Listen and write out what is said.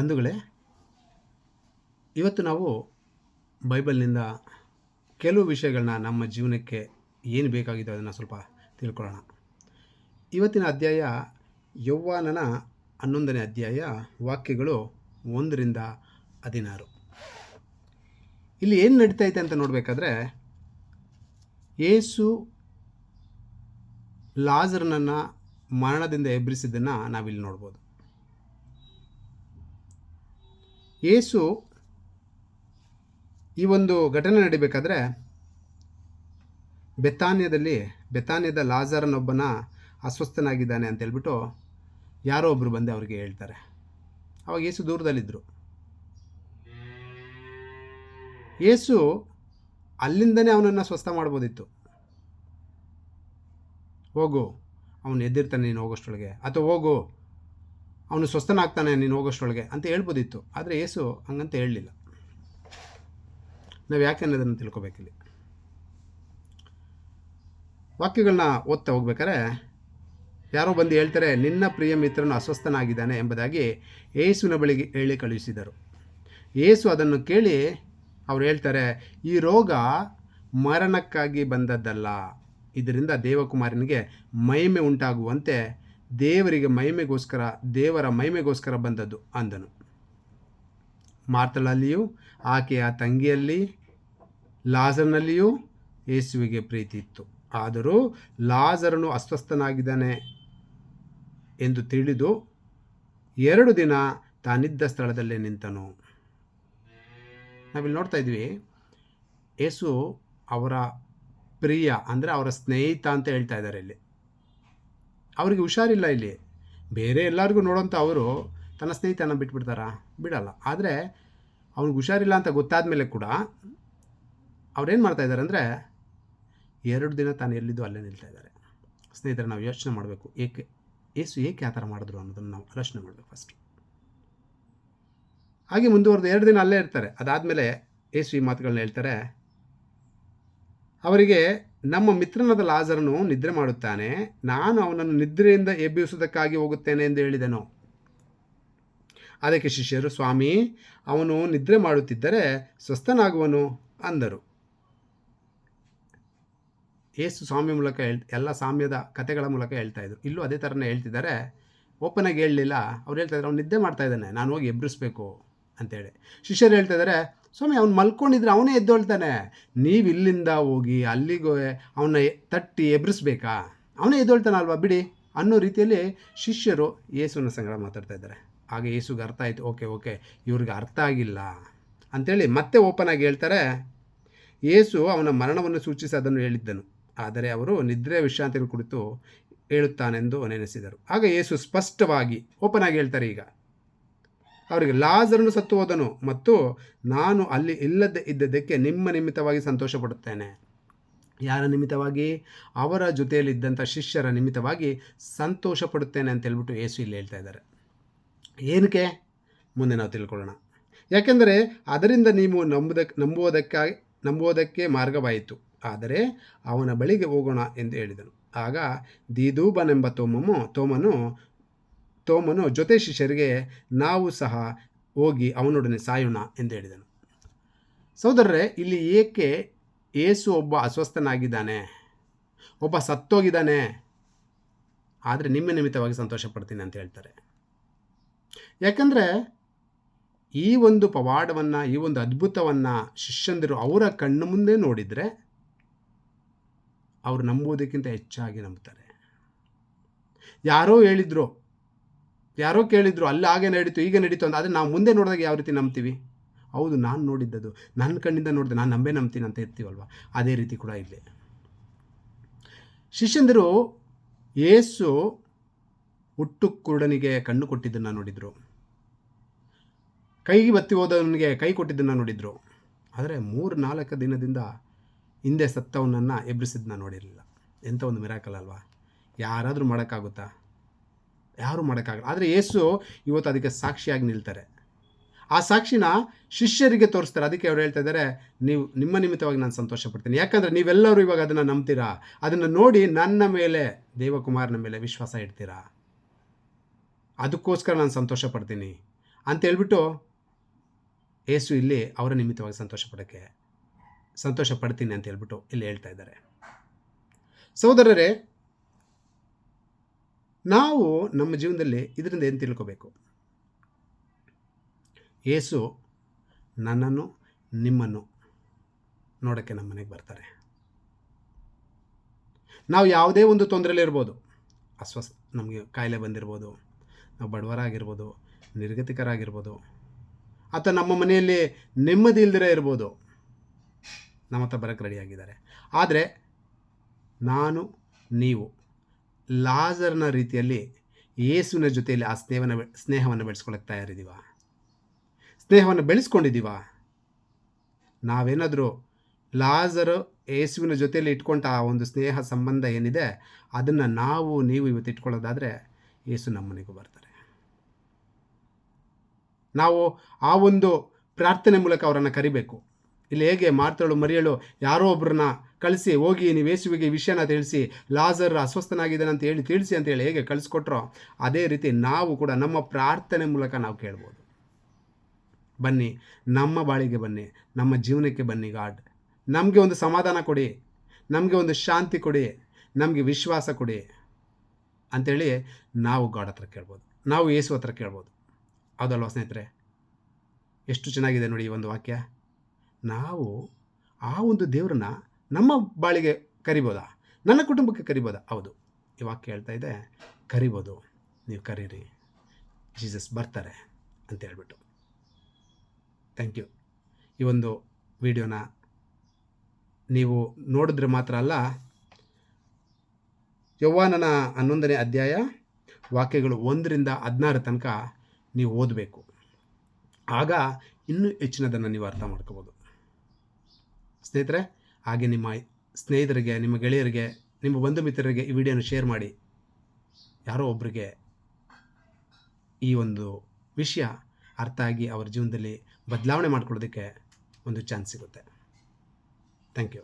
ಬಂಧುಗಳೇ, ಇವತ್ತು ನಾವು ಬೈಬಲ್ನಿಂದ ಕೆಲವು ವಿಷಯಗಳನ್ನ ನಮ್ಮ ಜೀವನಕ್ಕೆ ಏನು ಬೇಕಾಗಿದೆ ಅದನ್ನು ಸ್ವಲ್ಪ ತಿಳ್ಕೊಳ್ಳೋಣ. ಇವತ್ತಿನ ಅಧ್ಯಾಯ ಯೌವ್ವಾನನ ಹನ್ನೊಂದನೇ ಅಧ್ಯಾಯ ವಾಕ್ಯಗಳು ಒಂದರಿಂದ ಹದಿನಾರು. ಇಲ್ಲಿ ಏನು ನಡೀತಾ ಐತೆ ಅಂತ ನೋಡಬೇಕಾದ್ರೆ, ಏಸು ಲಾಜರ್ನನ್ನು ಮರಣದಿಂದ ಎಬ್ಬರಿಸಿದ್ದನ್ನು ನಾವಿಲ್ಲಿ ನೋಡ್ಬೋದು. ಏಸು ಈ ಒಂದು ಘಟನೆ ನಡಿಬೇಕಾದ್ರೆ ಬೆತ್ತಾನ್ಯದಲ್ಲಿ ಬೆತ್ತಾನ್ಯದ ಲಾಜರನೊಬ್ಬನ ಅಸ್ವಸ್ಥನಾಗಿದ್ದಾನೆ ಅಂತ ಹೇಳ್ಬಿಟ್ಟು ಯಾರೋ ಒಬ್ಬರು ಬಂದು ಅವರಿಗೆ ಹೇಳ್ತಾರೆ. ಅವಾಗ ಏಸು ದೂರದಲ್ಲಿದ್ದರು ಏಸು ಅಲ್ಲಿಂದನೇ ಅವನನ್ನು ಸ್ವಸ್ಥ ಮಾಡ್ಬೋದಿತ್ತು. ಹೋಗು, ಅವನು ಎದ್ದಿರ್ತಾನೆ ನೀನು ಹೋಗೋಷ್ಟೊಳಗೆ ಅಥವಾ ಹೋಗು ಅವನು ಸ್ವಸ್ಥನಾಗ್ತಾನೆ, ನೀನು ಹೋಗೋಷ್ಟೊಳಗೆ ಅಂತ ಹೇಳ್ಬೋದಿತ್ತು. ಆದರೆ ಏಸು ಹಂಗಂತ ಹೇಳಲಿಲ್ಲ. ನಾವು ಯಾಕೆ ಅನ್ನೋದನ್ನು ತಿಳ್ಕೊಬೇಕಿಲ್ಲಿ. ವಾಕ್ಯಗಳನ್ನ ಓದ್ತಾ ಹೋಗ್ಬೇಕಾರೆ ಯಾರೋ ಬಂದು ಹೇಳ್ತಾರೆ, ನಿನ್ನ ಪ್ರಿಯ ಮಿತ್ರನು ಅಸ್ವಸ್ಥನಾಗಿದ್ದಾನೆ ಎಂಬುದಾಗಿ ಏಸುವಿನ ಬಳಿಗೆ ಹೇಳಿ ಕಳುಹಿಸಿದರು. ಏಸು ಅದನ್ನು ಕೇಳಿ ಅವ್ರು ಹೇಳ್ತಾರೆ, ಈ ರೋಗ ಮರಣಕ್ಕಾಗಿ ಬಂದದ್ದಲ್ಲ. ಇದರಿಂದ ದೇವಕುಮಾರನಿಗೆ ಮಹಿಮೆ ಉಂಟಾಗುವಂತೆ ದೇವರಿಗೆ ಮಹಿಮೆಗೋಸ್ಕರ, ದೇವರ ಮಹಿಮೆಗೋಸ್ಕರ ಬಂದದ್ದು ಅಂದನು. ಮಾರ್ತಳಲ್ಲಿಯೂ ಆಕೆಯ ತಂಗಿಯಲ್ಲಿ, ಲಾಜರ್ನಲ್ಲಿಯೂ ಯೇಸುವಿಗೆ ಪ್ರೀತಿ ಇತ್ತು. ಆದರೂ ಲಾಜರನು ಅಸ್ವಸ್ಥನಾಗಿದ್ದಾನೆ ಎಂದು ತಿಳಿದು ಎರಡು ದಿನ ತಾನಿದ್ದ ಸ್ಥಳದಲ್ಲೇ ನಿಂತನು. ನಾವಿಲ್ಲಿ ನೋಡ್ತಾ ಇದ್ವಿ, ಯೇಸು ಅವರ ಪ್ರಿಯ, ಅಂದರೆ ಅವರ ಸ್ನೇಹಿತ ಅಂತ ಹೇಳ್ತಾ ಇದ್ದಾರೆ ಇಲ್ಲಿ. ಅವರಿಗೆ ಹುಷಾರಿಲ್ಲ ಇಲ್ಲಿ. ಬೇರೆ ಎಲ್ಲರಿಗೂ ನೋಡೋಂಥ ಅವರು ತನ್ನ ಸ್ನೇಹಿತನ ಬಿಟ್ಬಿಡ್ತಾರಾ? ಬಿಡಲ್ಲ. ಆದರೆ ಅವ್ನಿಗೆ ಹುಷಾರಿಲ್ಲ ಅಂತ ಗೊತ್ತಾದ ಮೇಲೆ ಕೂಡ ಅವ್ರೇನು ಮಾಡ್ತಾ ಇದ್ದಾರೆ ಅಂದರೆ ಎರಡು ದಿನ ತಾನು ಎಲ್ಲಿದ್ದು ಅಲ್ಲೇ ನಿಲ್ತಾ ಇದ್ದಾರೆ ಸ್ನೇಹಿತರೆ, ನಾವು ಯೋಚನೆ ಮಾಡಬೇಕು. ಏಕೆ? ಏಸು ಏಕೆ ಆ ಥರ ಮಾಡಿದ್ರು ಅನ್ನೋದನ್ನು ನಾವು ಆಲೋಚನೆ ಮಾಡಬೇಕು ಫಸ್ಟ್ ಹಾಗೆ ಮುಂದುವರೆದು ಎರಡು ದಿನ ಅಲ್ಲೇ ಇರ್ತಾರೆ. ಅದಾದಮೇಲೆ ಏಸು ಈ ಮಾತುಗಳನ್ನ ಹೇಳ್ತಾರೆ. ಅವರಿಗೆ ನಮ್ಮ ಮಿತ್ರನಾದ ಲಾಜರನು ನಿದ್ರೆ ಮಾಡುತ್ತಾನೆ, ನಾನು ಅವನನ್ನು ನಿದ್ರೆಯಿಂದ ಎಬ್ಬಿಸುವುದಕ್ಕಾಗಿ ಹೋಗುತ್ತೇನೆ ಎಂದು ಹೇಳಿದನು. ಅದಕ್ಕೆ ಶಿಷ್ಯರು, ಸ್ವಾಮಿ, ಅವನು ನಿದ್ರೆ ಮಾಡುತ್ತಿದ್ದರೆ ಸ್ವಸ್ಥನಾಗುವನು ಅಂದರು. ಏಸು ಸ್ವಾಮಿ ಮೂಲಕ ಹೇಳ್, ಎಲ್ಲ ಸಾಮ್ಯದ ಕಥೆಗಳ ಮೂಲಕ ಹೇಳ್ತಾ ಇದ್ರು. ಇಲ್ಲೂ ಅದೇ ಥರನೇ ಹೇಳ್ತಿದ್ದಾರೆ. ಓಪನ್ ಆಗಿ ಹೇಳಲಿಲ್ಲ. ಅವ್ರು ಹೇಳ್ತಾ ಇದ್ದಾರೆ, ಅವ್ನು ನಿದ್ದೆ ಮಾಡ್ತಾ ಇದ್ದಾನೆ, ನಾನು ಹೋಗಿ ಎಬ್ಬರಿಸ್ಬೇಕು ಅಂತೇಳಿ. ಶಿಷ್ಯರು ಹೇಳ್ತಾ ಇದ್ದಾರೆ ಸ್ವಾಮಿ, ಅವ್ನು ಮಲ್ಕೊಂಡಿದ್ರೆ ಅವನೇ ಎದ್ದೊಳ್ತಾನೆ. ನೀವು ಇಲ್ಲಿಂದ ಹೋಗಿ ಅಲ್ಲಿಗೆ ಅವನ್ನ ತಟ್ಟಿ ಎಬ್ರಿಸ್ಬೇಕಾ? ಅವನೇ ಎದ್ದೊಳ್ತಾನಲ್ವಾ, ಬಿಡಿ. ಅನ್ನೋ ರೀತಿಯಲ್ಲಿ ಶಿಷ್ಯರು ಯೇಸುವಿನ ಸಂಗಡ ಮಾತಾಡ್ತಾ ಇದ್ದಾರೆ. ಆಗ ಯೇಸುಗೆ ಅರ್ಥ ಆಯಿತು, ಓಕೆ ಓಕೆ, ಇವ್ರಿಗೆ ಅರ್ಥ ಆಗಿಲ್ಲ. ಅಂಥೇಳಿ ಮತ್ತೆ ಓಪನ್ ಆಗಿ ಹೇಳ್ತಾರೆ, ಯೇಸು ಅವನ ಮರಣವನ್ನು ಸೂಚಿಸಿ ಅದನ್ನು ಹೇಳಿದ್ದನು. ಆದರೆ ಅವರು ನಿದ್ರೆ ವಿಶ್ರಾಂತಿಯನ್ನು ಕುರಿತು ಹೇಳುತ್ತಾನೆಂದು ನೆನೆಸಿದರು. ಆಗ ಯೇಸು ಸ್ಪಷ್ಟವಾಗಿ, ಓಪನ್ ಆಗಿ ಹೇಳ್ತಾರೆ ಈಗ ಅವರಿಗೆ ಲಾಜರನು ಸತ್ತು ಹೋದನು ಮತ್ತು ನಾನು ಅಲ್ಲಿ ಇಲ್ಲದೆ ಇದ್ದದಕ್ಕೆ ನಿಮ್ಮ ನಿಮಿತ್ತವಾಗಿ ಸಂತೋಷ ಪಡುತ್ತೇನೆ ಯಾರ ನಿಮಿತ್ತವಾಗಿ? ಅವರ ಜೊತೆಯಲ್ಲಿದ್ದಂಥ ಶಿಷ್ಯರ ನಿಮಿತ್ತವಾಗಿ ಸಂತೋಷ ಪಡುತ್ತೇನೆ ಅಂತ ಹೇಳ್ಬಿಟ್ಟು ಯೇಸು ಇಲ್ಲಿ ಹೇಳ್ತಾ ಇದ್ದಾರೆ. ಏನಕ್ಕೆ? ಮುಂದೆ ನಾವು ತಿಳ್ಕೊಳ್ಳೋಣ. ಯಾಕೆಂದರೆ ಅದರಿಂದ ನೀವು ನಂಬುದಕ್ಕೆ ನಂಬುವುದಕ್ಕಾಗಿ, ನಂಬುವುದಕ್ಕೆ ಮಾರ್ಗವಾಯಿತು. ಆದರೆ ಅವನ ಬಳಿಗೆ ಹೋಗೋಣ ಎಂದು ಹೇಳಿದನು. ಆಗ ದೀದೂಬನೆಂಬ ತೋಮನು ತೋಮನು ತೋಮನು ಜೊತೆ ಶಿಷ್ಯರಿಗೆ ನಾವು ಸಹ ಹೋಗಿ ಅವನೊಡನೆ ಸಾಯೋಣ ಎಂದು ಹೇಳಿದನು. ಸಹೋದರರೇ, ಇಲ್ಲಿ ಏಕೆ ಏಸು ಒಬ್ಬ ಅಸ್ವಸ್ಥನಾಗಿದ್ದಾನೆ? ಒಬ್ಬ ಸತ್ತೋಗಿದ್ದಾನೆ. ಆದರೆ ನಿಮ್ಮ ನಿಮಿತ್ತವಾಗಿ ಸಂತೋಷ ಪಡ್ತೀನಿ ಅಂತ ಹೇಳ್ತಾರೆ. ಯಾಕಂದರೆ ಈ ಒಂದು ಪವಾಡವನ್ನು, ಈ ಒಂದು ಅದ್ಭುತವನ್ನು ಶಿಷ್ಯಂದಿರು ಅವರ ಕಣ್ಣು ಮುಂದೆ ನೋಡಿದರೆ ಅವರು ನಂಬುವುದಕ್ಕಿಂತ ಹೆಚ್ಚಾಗಿ ನಂಬುತ್ತಾರೆ. ಯಾರೋ ಹೇಳಿದ್ರು ಯಾರೋ ಕೇಳಿದ್ರು, ಅಲ್ಲಿ ಹಾಗೆ ನಡೀತು ಈಗ ನಡೀತು ಅಂತ ಆದರೆ ನಾವು ಮುಂದೆ ನೋಡಿದಾಗ ಯಾವ ರೀತಿ ನಂಬ್ತೀವಿ? ಹೌದು, ನಾನು ನೋಡಿದ್ದದು. ನನ್ನ ಕಣ್ಣಿಂದ ನೋಡಿದೆ, ನಾನು ನಂಬೇ ನಂಬ್ತೀನಿ ಅಂತ ಇರ್ತೀವಲ್ವ? ಅದೇ ರೀತಿ ಕೂಡ ಇಲ್ಲಿ ಶಿಷ್ಯಂದರು ಏಸು ಹುಟ್ಟು ಕುರುಡನಿಗೆ ಕಣ್ಣು ಕೊಟ್ಟಿದ್ದನ್ನು ನೋಡಿದರು. ಕೈಗೆ ಬತ್ತಿ ಹೋದವನಿಗೆ ಕೈ ಕೊಟ್ಟಿದ್ದನ್ನು ನೋಡಿದರು. ಆದರೆ ಮೂರು ನಾಲ್ಕು ದಿನದಿಂದ ಹಿಂದೆ ಸತ್ತವನನ್ನು ಎಬ್ಬಿಸಿದ್ದನ್ನ ನೋಡಿರಲಿಲ್ಲ. ಎಂಥ ಒಂದು ಮಿರಾಕಲ್ ಅಲ್ವಾ? ಯಾರಾದರೂ ಮಾಡೋಕ್ಕಾಗುತ್ತಾ? ಯಾರೂ ಮಾಡೋಕ್ಕಾಗಲ್ಲ. ಆದರೆ ಯೇಸು ಇವತ್ತು ಅದಕ್ಕೆ ಸಾಕ್ಷಿಯಾಗಿ ನಿಲ್ತಾರೆ. ಆ ಸಾಕ್ಷಿನ ಶಿಷ್ಯರಿಗೆ ತೋರಿಸ್ತಾರೆ. ಅದಕ್ಕೆ ಅವ್ರು ಹೇಳ್ತಾ ಇದ್ದಾರೆ, ನೀವು ನಿಮ್ಮ ನಿಮಿತ್ತವಾಗಿ ನಾನು ಸಂತೋಷ ಪಡ್ತೀನಿ ಯಾಕಂದರೆ ನೀವೆಲ್ಲರೂ ಇವಾಗ ಅದನ್ನು ನಂಬ್ತೀರಾ? ಅದನ್ನು ನೋಡಿ ನನ್ನ ಮೇಲೆ, ದೇವಕುಮಾರನ ಮೇಲೆ ವಿಶ್ವಾಸ ಇಡ್ತೀರಾ? ಅದಕ್ಕೋಸ್ಕರ ನಾನು ಸಂತೋಷ ಪಡ್ತೀನಿ ಅಂತ ಹೇಳ್ಬಿಟ್ಟು ಏಸು ಇಲ್ಲಿ ಅವರ ನಿಮಿತ್ತವಾಗಿ ಸಂತೋಷ ಪಡೋಕ್ಕೆ ಸಂತೋಷ ಪಡ್ತೀನಿ ಅಂತ ಹೇಳ್ಬಿಟ್ಟು ಇಲ್ಲಿ ಹೇಳ್ತಾ ಇದ್ದಾರೆ. ಸಹೋದರರೇ ನಾವು ನಮ್ಮ ಜೀವನದಲ್ಲಿ ಇದರಿಂದ ಏನು ತಿಳ್ಕೋಬೇಕು? ಏಸು ನನ್ನನ್ನು ನಿಮ್ಮನ್ನು ನೋಡೋಕ್ಕೆ ನಮ್ಮ ಮನೆಗೆ ಬರ್ತಾರೆ. ನಾವು ಯಾವುದೇ ಒಂದು ತೊಂದರೆಲಿ ಇರ್ಬೋದು. ಅಸ್ವಸ್ಥ ನಮಗೆ ಕಾಯಿಲೆ ಬಂದಿರ್ಬೋದು. ನಾವು ಬಡವರಾಗಿರ್ಬೋದು, ನಿರ್ಗತಿಕರಾಗಿರ್ಬೋದು, ಅಥವಾ ನಮ್ಮ ಮನೆಯಲ್ಲಿ ನೆಮ್ಮದಿ ಇಲ್ದಿರ ಇರ್ಬೋದು, ನಮ್ಮ ಹತ್ರ ಬರೋಕ್ಕೆ ರೆಡಿಯಾಗಿದ್ದಾರೆ ಆದರೆ ನಾನು, ನೀವು ಲಾಜರ್ನ ರೀತಿಯಲ್ಲಿ ಯೇಸುವಿನ ಜೊತೆಯಲ್ಲಿ ಆ ಸ್ನೇಹವನ್ನು ಸ್ನೇಹವನ್ನು ಬೆಳೆಸ್ಕೊಳ್ಳೋಕೆ ತಯಾರಿದ್ದೀವ ಸ್ನೇಹವನ್ನು ಬೆಳೆಸ್ಕೊಂಡಿದ್ದೀವ ನಾವೇನಾದರೂ ಲಾಜರು ಯೇಸುವಿನ ಜೊತೆಯಲ್ಲಿ ಇಟ್ಕೊಂಡ ಆ ಒಂದು ಸ್ನೇಹ ಸಂಬಂಧ ಏನಿದೆ, ಅದನ್ನು ನಾವು, ನೀವು ಇವತ್ತು ಇಟ್ಕೊಳ್ಳೋದಾದರೆ ಯೇಸು ನಮ್ಮನೆಗೂ ಬರ್ತಾರೆ. ನಾವು ಆ ಒಂದು ಪ್ರಾರ್ಥನೆ ಮೂಲಕ ಅವರನ್ನು ಕರಿಬೇಕು. ಇಲ್ಲಿ ಹೇಗೆ ಮಾರ್ತಳು, ಮರಿಯಳು, ಯಾರೋ ಒಬ್ಬರನ್ನ ಕಳಿಸಿ, ಹೋಗಿ ನೀವು ಯೇಸುವಿಗೆ ವಿಷಯನ ತಿಳಿಸಿ, ಲಾಜರ್ ಅಸ್ವಸ್ಥನಾಗಿದ್ದಾನೆ ಅಂತ ಹೇಳಿ ತಿಳಿಸಿ ಅಂತ ಹೇಳಿ ಹೇಗೆ ಕಳಿಸ್ಕೊಟ್ರೋ, ಅದೇ ರೀತಿ ನಾವು ಕೂಡ ನಮ್ಮ ಪ್ರಾರ್ಥನೆ ಮೂಲಕ ನಾವು ಕೇಳ್ಬೋದು. ಬನ್ನಿ, ನಮ್ಮ ಬಾಳಿಗೆ ಬನ್ನಿ, ನಮ್ಮ ಜೀವನಕ್ಕೆ ಬನ್ನಿ ಗಾಡ್. ನಮಗೆ ಒಂದು ಸಮಾಧಾನ ಕೊಡಿ, ನಮಗೆ ಒಂದು ಶಾಂತಿ ಕೊಡಿ, ನಮಗೆ ವಿಶ್ವಾಸ ಕೊಡಿ ಅಂಥೇಳಿ ನಾವು ಗಾಡ್ ಹತ್ರ ಕೇಳ್ಬೋದು. ನಾವು ಯೇಸು ಹತ್ರ ಕೇಳ್ಬೋದು. ಹೌದಲ್ವ ಸ್ನೇಹಿತರೆ? ಎಷ್ಟು ಚೆನ್ನಾಗಿದೆ ನೋಡಿ ಈ ಒಂದು ವಾಕ್ಯ. ನಾವು ಆ ಒಂದು ದೇವ್ರನ್ನ ನಮ್ಮ ಬಾಳಿಗೆ ಕರಿಬೋದಾ? ನನ್ನ ಕುಟುಂಬಕ್ಕೆ ಕರಿಬೋದಾ? ಹೌದು. ವಾಕ್ಯ ಹೇಳ್ತಾ ಇದೆ, ಕರಿಬೋದು. ನೀವು ಕರೀರಿ. ಜೀಸಸ್ ಬರ್ತಾರೆ ಅಂತ ಹೇಳ್ಬಿಟ್ಟು. Thank you. ಈ ಒಂದು ವಿಡಿಯೋನ ನೀವು ನೋಡಿದ್ರೆ ಮಾತ್ರ ಅಲ್ಲ ಯೌವಾನನ ಹನ್ನೊಂದನೇ ಅಧ್ಯಾಯ, ವಾಕ್ಯಗಳು ಒಂದರಿಂದ ಹದಿನಾರು ತನಕ ನೀವು ಓದಬೇಕು. ಆಗ ಇನ್ನೂ ಹೆಚ್ಚಿನದನ್ನು ನೀವು ಅರ್ಥ ಮಾಡ್ಕೋಬೋದು. ಸ್ನೇಹಿತರೆ ಹಾಗೆ ನಿಮ್ಮ ಸ್ನೇಹಿತರಿಗೆ, ನಿಮ್ಮ ಗೆಳೆಯರಿಗೆ, ನಿಮ್ಮ ಬಂಧು ಮಿತ್ರರಿಗೆ ಈ ವಿಡಿಯೋನ ಶೇರ್ ಮಾಡಿ. ಯಾರೋ ಒಬ್ಬರಿಗೆ ಈ ಒಂದು ವಿಷಯ ಅರ್ಥ ಆಗಿ ಅವರ ಜೀವನದಲ್ಲಿ ಬದಲಾವಣೆ ಮಾಡ್ಕೊಳ್ಳೋದಕ್ಕೆ ಒಂದು ಚಾನ್ಸ್ ಸಿಗುತ್ತೆ. Thank you